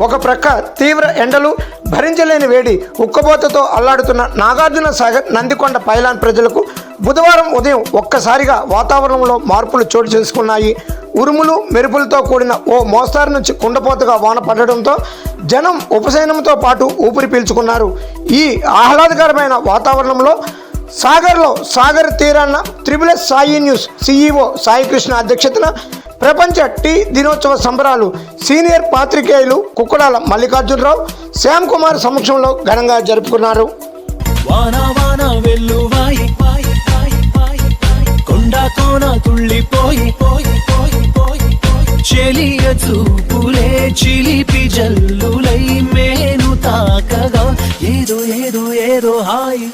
ఒక ప్రక్క తీవ్ర ఎండలు భరించలేని వేడి ఉక్కబోతతో అల్లాడుతున్న నాగార్జున సాగర్ నందికొండ పైలాన్ ప్రజలకు బుధవారం ఉదయం ఒక్కసారిగా వాతావరణంలో మార్పులు చోటు చేసుకున్నాయి. ఉరుములు మెరుపులతో కూడిన ఓ మోస్తారు నుంచి కుండపోతగా వాన పడడంతో జనం ఉపశయనంతో పాటు ఊపిరి పీల్చుకున్నారు. ఈ ఆహ్లాదకరమైన వాతావరణంలో సాగర్లో Sagar తీరాన్న triple Sai news CEO Saikrishna అధ్యక్షతన ప్రపంచ టీ దినోత్సవ సంబరాలు సీనియర్ పాత్రికేయులు కుక్కడాల మల్లికార్జునరావు శ్యామ్ కుమార్ సమక్షంలో ఘనంగా జరుపుకున్నారు. వాన వాన వెల్లువాయి పాయి పాయి పాయి పాయి. కొండ కోన తుళ్ళిపోయి పోయి పోయి పోయి పోయి చెలియ చిలిపి జల్లులై మేను తాకగా. ఏదో ఏదో ఏదో హాయి.